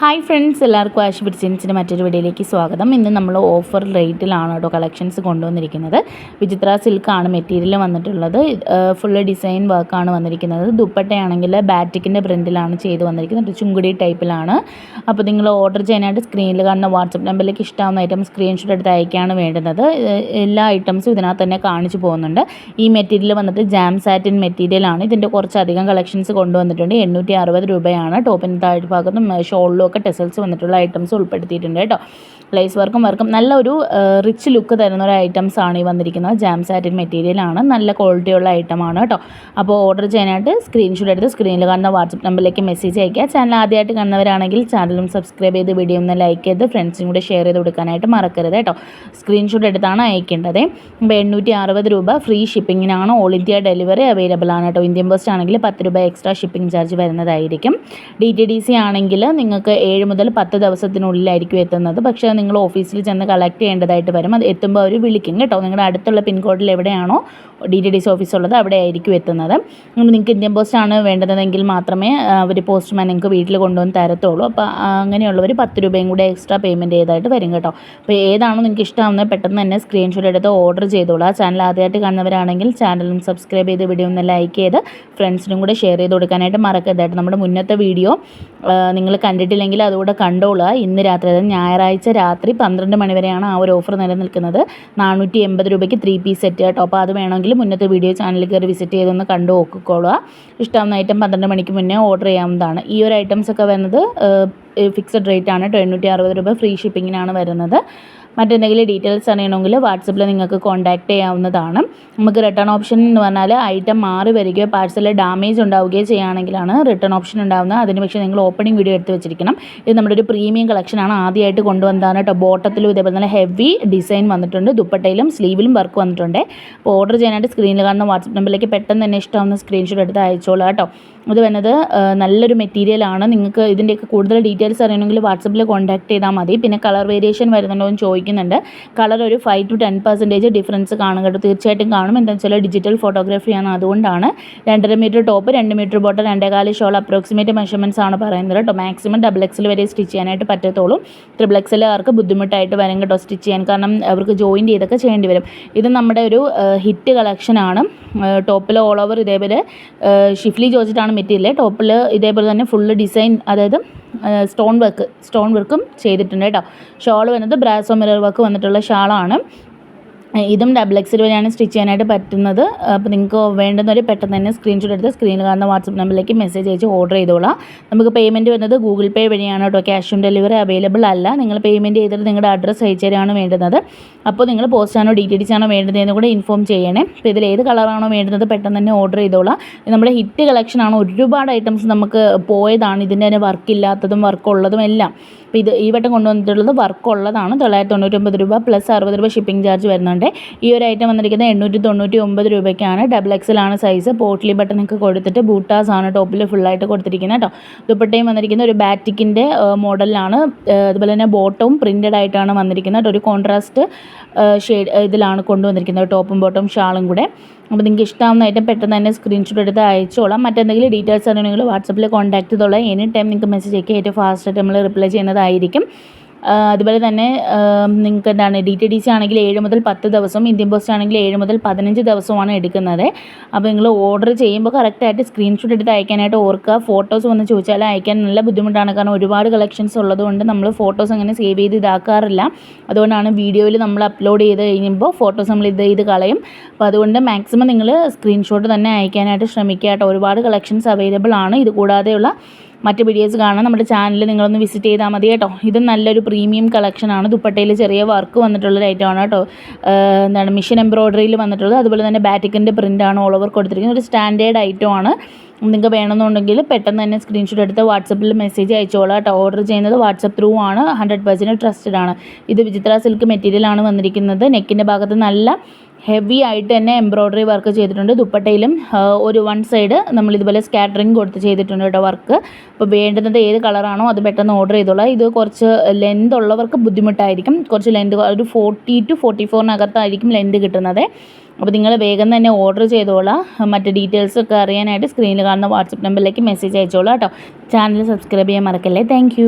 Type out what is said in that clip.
Hi friends എല്ലാവർക്കും ആശ് ബിഡ്സിൻസിന്റെ മറ്റൊരു വീഡിയോയിലേക്ക് സ്വാഗതം. ഇന്ന് നമ്മൾ ഓഫർ റേറ്റിലാണ് കേട്ടോ കളക്ഷൻസ് കൊണ്ടുവന്നിരിക്കുന്നത്. വിചിത്ര സിൽക്കാണ് മെറ്റീരിയൽ വന്നിട്ടുള്ളത്. ഫുള്ള് ഡിസൈൻ വർക്കാണ് വന്നിരിക്കുന്നത്. ദുപ്പട്ടയാണെങ്കിൽ ബാറ്റിക്കിന്റെ പ്രിന്റിലാണ് ചെയ്ത് വന്നിരിക്കുന്നത്. ചുങ്കുടി ടൈപ്പിലാണ് അപ്പോൾ നിങ്ങൾ ഓർഡർ ചെയ്യാനായിട്ട് സ്ക്രീനിൽ കാണുന്ന വാട്സപ്പ് നമ്പറിലേക്ക് ഇഷ്ടമാവുന്ന ഐറ്റം സ്ക്രീൻഷോട്ട് എടുത്ത് അയക്കുകയാണ് വേണ്ടുന്നത്. എല്ലാ ഐറ്റംസും ഇതിനകത്ത് തന്നെ കാണിച്ചു പോകുന്നുണ്ട്. ഈ മെറ്റീരിയൽ വന്നിട്ട് ജാം സാറ്റിൻ മെറ്റീരിയലാണ് ഇതിന്റെ കുറച്ചധികം കളക്ഷൻസ് കൊണ്ടുവന്നിട്ടുണ്ട്. എണ്ണൂറ്റി രൂപയാണ്. ടോപ്പിന്റെ താഴ്ഭാഗത്തും ഷോളിലും ഒക്കെ ടെസൽസ് വന്നിട്ടുള്ള ഐറ്റംസ് ഉൾപ്പെടുത്തിയിട്ടുണ്ട് കേട്ടോ. ലൈസ് വർക്കും വർക്കും നല്ല ഒരു റിച്ച് ലുക്ക് തരുന്ന ഒരു ഐറ്റംസ് ആണ് ഈ വന്നിരിക്കുന്നത്. ജാം സാറ്റിൻ മെറ്റീരിയൽ ആണ്. നല്ല ക്വാളിറ്റിയുള്ള ആണ് കേട്ടോ. അപ്പോൾ ഓർഡർ ചെയ്യാനായിട്ട് സ്ക്രീൻഷോട്ട് എടുത്ത് സ്ക്രീനിൽ കാണുന്ന വാട്സപ്പ് നമ്പറിലേക്ക് മെസ്സേജ് അയക്കുക ചാനൽ ആദ്യമായിട്ട് കാണുന്നവരാണെങ്കിൽ ചാനലും സബ്സ്ക്രൈബ് ചെയ്ത് വീഡിയോ ഒന്ന് ലൈക്ക് ചെയ്ത് ഫ്രണ്ട്സിനും കൂടെ ഷെയർ ചെയ്ത് കൊടുക്കാനായിട്ട് മറക്കരുത് കേട്ടോ. സ്ക്രീൻഷോട്ട് എടുത്താണ് അയക്കേണ്ടത്. അപ്പോൾ എണ്ണൂറ്റി അറുപത് രൂപ ഫ്രീ ഷിപ്പിങ്ങിനാണ് ഓൾ ഇന്ത്യ ഡെലിവറി അവൈലബിൾ ആണ് കേട്ടോ. ഇന്ത്യൻ പോസ്റ്റ് ആണെങ്കിൽ പത്ത് രൂപ എക്സ്ട്രാ ഷിപ്പിംഗ് ചാർജ് വരുന്നതായിരിക്കും. ഡി ടി ഡി സി ആണെങ്കിൽ നിങ്ങൾക്ക് ഏഴ് മുതൽ പത്ത് ദിവസത്തിനുള്ളിലായിരിക്കും എത്തുന്നത്. പക്ഷേ നിങ്ങൾ ഓഫീസിൽ ചെന്ന് കളക്ട് ചെയ്യേണ്ടതായിട്ട് വരും. അത് എത്തുമ്പോൾ അവർ വിളിക്കും കേട്ടോ. നിങ്ങളുടെ അടുത്തുള്ള പിൻകോഡിൽ എവിടെയാണോ D T D C office ഉള്ളത് അവിടെ ആയിരിക്കും എത്തുന്നത് നിങ്ങൾക്ക് ഇന്ത്യൻ പോസ്റ്റ് ആണ് വേണ്ടതെങ്കിൽ മാത്രമേ അവർ പോസ്റ്റ്മാൻ നിങ്ങൾക്ക് വീട്ടിൽ കൊണ്ടുവന്ന് തരത്തുള്ളൂ. അപ്പോൾ അങ്ങനെയുള്ളവർ പത്ത് രൂപയും കൂടി എക്സ്ട്രാ പേയ്മെന്റ് ചെയ്തായിട്ട് വരും കേട്ടോ. അപ്പോൾ ഏതാണോ നിങ്ങൾക്ക് ഇഷ്ടമാവുന്നത് പെട്ടെന്ന് തന്നെ സ്ക്രീൻഷോട്ട് എടുത്ത് ഓർഡർ ചെയ്തോളൂ. ആ ചാനൽ ആദ്യമായിട്ട് കാണുന്നവരാണെങ്കിൽ ചാനലും സബ്സ്ക്രൈബ് ചെയ്ത് വീഡിയോ ഒന്ന് ലൈക്ക് ചെയ്ത് ഫ്രണ്ട്സിനും കൂടെ ഷെയർ ചെയ്ത് കൊടുക്കാനായിട്ട് മറക്കരുതായിട്ട് നമ്മുടെ മുന്നത്തെ വീഡിയോ നിങ്ങൾ കണ്ടിട്ടില്ലെങ്കിൽ അതുകൂടെ കണ്ടോളുക. ഇന്ന് രാത്രി അതായത് ഞായറാഴ്ച രാത്രി പന്ത്രണ്ട് മണി വരെയാണ് ആ ഒരു ഓഫർ നിലനിൽക്കുന്നത്. നാനൂറ്റി എൺപത് രൂപയ്ക്ക് ത്രീ പീസ് സെറ്റ് കേട്ടോ. അപ്പോൾ അത് വേണമെങ്കിൽ മുന്നത്തെ വീഡിയോ ചാനലിൽ കയറി വിസിറ്റ് ചെയ്തൊന്ന് കണ്ടു നോക്കിക്കോളുക. ഇഷ്ടമാവുന്ന ഐറ്റം പന്ത്രണ്ട് മണിക്ക് മുന്നേ ഓർഡർ ചെയ്യാവുന്നതാണ്. ഈ ഒരു ഐറ്റംസ് ഒക്കെ വരുന്നത് ഫിക്സഡ് റേറ്റ് ആണ്. കേട്ടോ എണ്ണൂറ്റി അറുപത് രൂപ ഫ്രീ ഷിപ്പിങ്ങിനാണ് വരുന്നത്. മറ്റെന്തെങ്കിലും ഡീറ്റെയിൽസ് അറിയണമെങ്കിൽ വാട്സപ്പിൽ നിങ്ങൾക്ക് കോൺടാക്റ്റ് ചെയ്യാവുന്നതാണ്. നമുക്ക് റിട്ടേൺ ഓപ്ഷൻ എന്ന് പറഞ്ഞാൽ ഐറ്റം മാറി വരികയോ പാഴ്സൽ ഡാമേജ് ഉണ്ടാവുകയോ ചെയ്യുകയാണെങ്കിലാണ് റിട്ടേൺ ഓപ്ഷൻ ഉണ്ടാവുന്നത്. അതിന് പക്ഷേ നിങ്ങൾ ഓപ്പണിംഗ് വീഡിയോ എടുത്ത് വെച്ചിരിക്കണം. ഇത് നമ്മുടെ ഒരു പ്രീമിയം കളക്ഷനാണ് ആദ്യമായിട്ട് കൊണ്ടുവന്നതാണ് കേട്ടോ ബോട്ടത്തിലും ഇതേപോലെ തന്നെ ഹെവി ഡിസൈൻ വന്നിട്ടുണ്ട്. ദുപ്പട്ടയിലും സ്ലീവിലും വർക്ക് വന്നിട്ടുണ്ട്. അപ്പോൾ ഓർഡർ ചെയ്യാനായിട്ട് സ്ക്രീനിൽ കാണുന്ന വാട്സപ്പ് നമ്പറിലേക്ക് പെട്ടെന്ന് തന്നെ ഇഷ്ടമാവുന്ന സ്ക്രീൻഷോട്ട് എടുത്ത് അയച്ചോളാം കേട്ടോ ഇത് വന്നത് നല്ലൊരു മെറ്റീരിയലാണ് നിങ്ങൾക്ക് ഇതിന്റെയൊക്കെ കൂടുതൽ ഡീറ്റെയിൽസ് അറിയണമെങ്കിൽ വാട്സപ്പിൽ കോൺടാക്ട് ചെയ്താൽ മതി. പിന്നെ കളർ വേരിയേഷൻ വരുന്നുണ്ടോ എന്ന് ചോദിക്കുന്നുണ്ട് കളർ ഒരു five to ten percentage difference കാണും കേട്ടോ. തീർച്ചയായിട്ടും കാണും. എന്താ വെച്ചാൽ ഡിജിറ്റൽ ഫോട്ടോഗ്രാഫിയാണ് അതുകൊണ്ടാണ്. രണ്ടര മീറ്റർ ടോപ്പ് രണ്ട് മീറ്റർ ബോട്ടം രണ്ടേകാൽ ഷോൾ അപ്രോക്സിമേറ്റ് മെഷർമെന്റ്സ് ആണ് പറയുന്നത് കേട്ടോ. മാക്സിമം ഡബിൾ എക്സിൽ വരെ സ്റ്റിച്ച് ചെയ്യാനായിട്ട് പറ്റത്തുള്ളൂ ട്രിബിൾ എക്സിലുകാർക്ക് ബുദ്ധിമുട്ടായിട്ട് വരും കേട്ടോ സ്റ്റിച്ച് ചെയ്യാൻ. കാരണം അവർക്ക് ജോയിൻ ചെയ്തൊക്കെ ചെയ്യേണ്ടി വരും. ഇത് നമ്മുടെ ഒരു ഹിറ്റ് കളക്ഷനാണ് ടോപ്പിൽ ഓൾ ഓവർ ഇതേപോലെ ഷിഫ്ലി ചോദിച്ചിട്ടാണ് മെറ്റീരിയൽ ടോപ്പിൽ ഇതേപോലെ തന്നെ ഫുള്ള് ഡിസൈൻ അതായത് സ്റ്റോൺ വർക്ക് സ്റ്റോൺ വർക്കും ചെയ്തിട്ടുണ്ട് കേട്ടോ. ഷോൾ വന്നത് ബ്രാസോ മിറർ വർക്ക് വന്നിട്ടുള്ള ഷാളാണ്. ഇതും ഡബിൾ എക്സിൽ വരെയാണ് സ്റ്റിച്ച് ചെയ്യാനായിട്ട് പറ്റുന്നത്. അപ്പോൾ നിങ്ങൾക്ക് വേണ്ടുന്നവർ പെട്ടെന്ന് തന്നെ സ്ക്രീൻഷോട്ട് എടുത്ത് സ്ക്രീനിൽ കാണുന്ന വാട്സപ്പ് നമ്പറിലേക്ക് മെസ്സേജ് അയച്ച് ഓർഡർ ചെയ്തോളാം. നമുക്ക് പേയ്മെന്റ് വരുന്നത് ഗൂഗിൾ പേ വഴിയാണ് കേട്ടോ. ക്യാഷ് ഓൺ ഡെലിവറി അവൈലബിൾ അല്ല. നിങ്ങൾ പേയ്മെന്റ് ചെയ്തിട്ട് നിങ്ങളുടെ അഡ്രസ്സ് അയച്ചു തരാണ് വേണ്ടുന്നത്. അപ്പോൾ നിങ്ങൾ പോസ്റ്റാണോ ഡി ടി ഡിസ് ആണോ വേണ്ടതെന്ന് കൂടെ ഇൻഫോം ചെയ്യണേ. അപ്പോൾ ഇതിൽ ഏത് കളറാണോ വേണ്ടുന്നത് പെട്ടെന്ന് തന്നെ ഓർഡർ ചെയ്തോളാം. നമ്മുടെ ഹിറ്റ് കളക്ഷനാണ് ഒരുപാട് ഐറ്റംസ് നമുക്ക് പോയതാണ്. ഇതിന്റെ തന്നെ വർക്കില്ലാത്തതും വർക്കുള്ളതും എല്ലാം. അപ്പോൾ ഇത് ഈ വട്ടം കൊണ്ടുവന്നിട്ടുള്ളത് വർക്ക് ഉള്ളതാണ് തൊള്ളായിരത്തി തൊണ്ണൂറ്റൊമ്പത് രൂപ പ്ലസ് അറുപത് രൂപ ഷിപ്പിംഗ് ചാർജ് വരുന്നുണ്ട്. ഈ ഒരു ഐറ്റം വന്നിരിക്കുന്നത് എണ്ണൂറ്റി തൊണ്ണൂറ്റി ഒമ്പത് രൂപയ്ക്കാണ് ഡബിൾ എക്സലാണ് സൈസ് പോട്ട്ലി ബട്ടൺ ഒക്കെ കൊടുത്തിട്ട് ബൂട്ടാസ് ആണ് ടോപ്പിൽ ഫുള്ളായിട്ട് കൊടുത്തിരിക്കുന്നത് കേട്ടോ. ദുപ്പട്ടയും വന്നിരിക്കുന്ന ഒരു ബാറ്റിക്കിന്റെ മോഡലിലാണ് അതുപോലെ തന്നെ ബോട്ടവും പ്രിന്റഡ് ആയിട്ടാണ് വന്നിരിക്കുന്നത്. ഒരു കോൺട്രാസ്റ്റ് ഷെയ്ഡ് ഇതിലാണ് കൊണ്ടുവന്നിരിക്കുന്നത്. ടോപ്പും ബോട്ടവും ഷാളും കൂടെ. അപ്പോൾ നിങ്ങൾക്ക് ഇഷ്ടമാവുന്ന ഐറ്റം പെട്ടെന്ന് തന്നെ സ്ക്രീൻഷോട്ട് എടുത്ത് അയച്ചോളാം. മറ്റെന്തെങ്കിലും ഡീറ്റെയിൽസ് അറിയണമെങ്കിൽ വാട്സപ്പിൽ കോൺടാക്ട് ചെയ്തോളാം. എനി ടൈം നിങ്ങൾക്ക് മെസ്സേജ് അയക്കുക ഏറ്റവും ഫാസ്റ്റായിട്ട് നമ്മൾ റിപ്ലൈ ചെയ്യുന്നതായിരിക്കും ആ, അതുപോലെ തന്നെ നിങ്ങൾക്ക് എന്താണ് ഡി ടി ഡി സി ആണെങ്കിൽ ഏഴ് മുതൽ പത്ത് ദിവസം ഇന്ത്യൻ പോസ്റ്റ് ആണെങ്കിൽ ഏഴ് മുതൽ പതിനഞ്ച് ദിവസമാണ് എടുക്കുന്നത്. അപ്പോൾ നിങ്ങൾ ഓർഡർ ചെയ്യുമ്പോൾ കറക്റ്റായിട്ട് സ്ക്രീൻഷോട്ട് എടുത്ത് അയക്കാനായിട്ട് ഓർക്കുക. ഫോട്ടോസ് വന്ന് ചോദിച്ചാൽ അയക്കാൻ നല്ല ബുദ്ധിമുട്ടാണ്. കാരണം ഒരുപാട് കളക്ഷൻസ് ഉള്ളതുകൊണ്ട് നമ്മൾ ഫോട്ടോസ് അങ്ങനെ സേവ് ചെയ്ത് ഇതാക്കാറില്ല. അതുകൊണ്ടാണ് വീഡിയോയിൽ നമ്മൾ അപ്ലോഡ് ചെയ്ത് കഴിയുമ്പോൾ ഫോട്ടോസ് നമ്മൾ ഇത് ചെയ്ത് കളയും. അപ്പോൾ അതുകൊണ്ട് മാക്സിമം നിങ്ങൾ സ്ക്രീൻഷോട്ട് തന്നെ അയക്കാനായിട്ട് ശ്രമിക്കുക ഒരുപാട് കളക്ഷൻസ് അവൈലബിൾ ആണ്. ഇത് കൂടാതെയുള്ള മറ്റ് വീഡിയോസ് കാണാൻ നമ്മുടെ ചാനൽ നിങ്ങളൊന്ന് വിസിറ്റ് ചെയ്താൽ മതി കേട്ടോ. ഇത് നല്ലൊരു പ്രീമിയം കളക്ഷനാണ് ദുപ്പട്ടയിൽ ചെറിയ വർക്ക് വന്നിട്ടുള്ളൊരു ആണ് കേട്ടോ. എന്താണ് മിഷൻ എംബ്രോയ്ഡറിയിൽ വന്നിട്ടുള്ളത്. അതുപോലെ തന്നെ ബാറ്റിക്കിന്റെ പ്രിന്റാണ് ഓൾ ഓവർ കൊടുത്തിരിക്കുന്നത്. ഒരു സ്റ്റാൻഡേർഡ് ഐറ്റം ആണ്. നിങ്ങൾക്ക് വേണമെന്നുണ്ടെങ്കിൽ പെട്ടെന്ന് തന്നെ സ്ക്രീൻഷോട്ട് എടുത്ത് വാട്സപ്പിൽ മെസ്സേജ് അയച്ചോളാം കേട്ടോ. ഓർഡർ ചെയ്യുന്നത് വാട്സപ്പ് ത്രൂ ആണ്. ഹൺഡ്രഡ് പെർസെന്റ് ട്രസ്റ്റഡ് ആണ്. ഇത് വിചിത്ര സിൽക്ക് മെറ്റീരിയലാണ് വന്നിരിക്കുന്നത്. നെക്കിന്റെ ഭാഗത്ത് നല്ല ഹെവി ആയിട്ട് തന്നെ എംബ്രോയ്ഡറി വർക്ക് ചെയ്തിട്ടുണ്ട്. ദുപ്പട്ടയിലും ഒരു വൺ സൈഡ് നമ്മൾ ഇതുപോലെ സ്കാറ്ററിങ് കൊടുത്ത് ചെയ്തിട്ടുണ്ട് കേട്ടോ വർക്ക് അപ്പോൾ വേണ്ടുന്നത് ഏത് കളറാണോ അത് പെട്ടെന്ന് ഓർഡർ ചെയ്തോളാം. ഇത് കുറച്ച് ലെന്ത് ഉള്ളവർക്ക് ബുദ്ധിമുട്ടായിരിക്കും. കുറച്ച് ലെന്ത് ഒരു ഫോർട്ടി ടു ഫോർട്ടി ഫോറിനകത്തായിരിക്കും ലെന്ത് കിട്ടുന്നത്. അപ്പോൾ നിങ്ങൾ വേഗം തന്നെ ഓർഡർ ചെയ്തോളാം. മറ്റ് ഡീറ്റെയിൽസ് ഒക്കെ അറിയാനായിട്ട് സ്ക്രീനിൽ കാണുന്ന വാട്സപ്പ് നമ്പറിലേക്ക് മെസ്സേജ് അയച്ചോളാം കേട്ടോ. ചാനൽ സബ്സ്ക്രൈബ് ചെയ്യാൻ മറക്കല്ലേ. താങ്ക്